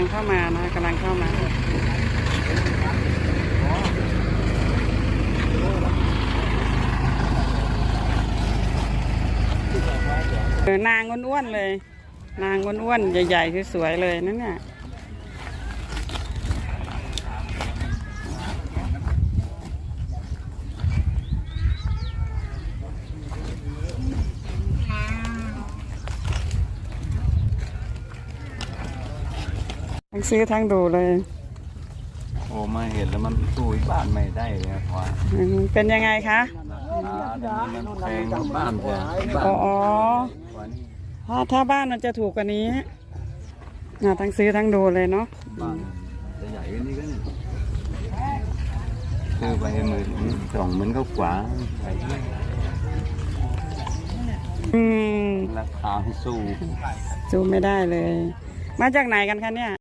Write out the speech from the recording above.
ลังเข้ามานะกำลังเข้ามาเออนางอ้วนๆเลย นางอ้วนๆใหญ่ๆสวยๆเลยนั่นน่ย ทั้งซื้อทั้งดูเลย โอ้มาเห็นแล้วมันสู้อีกบ้านไม่ได้เลยครับว่าอืมเป็นยังไงคะราคาเดี๋ยวนี้มันแพงกว่าบ้านเถอะบ้านอ๋อกว่านี้ถ้าถ้าบ้านมันจะถูกกว่านี้น่ะทั้งซื้อทั้งดูเลยเนาะบ้านจะใหญ่กว่านี้ก็เนี่ยซื้อไปหมื่นสองหมื่นก็กว่าไปอืมราคาให้สู้สู้ไม่ได้เลย มาจากไหนกันคะเนี่ย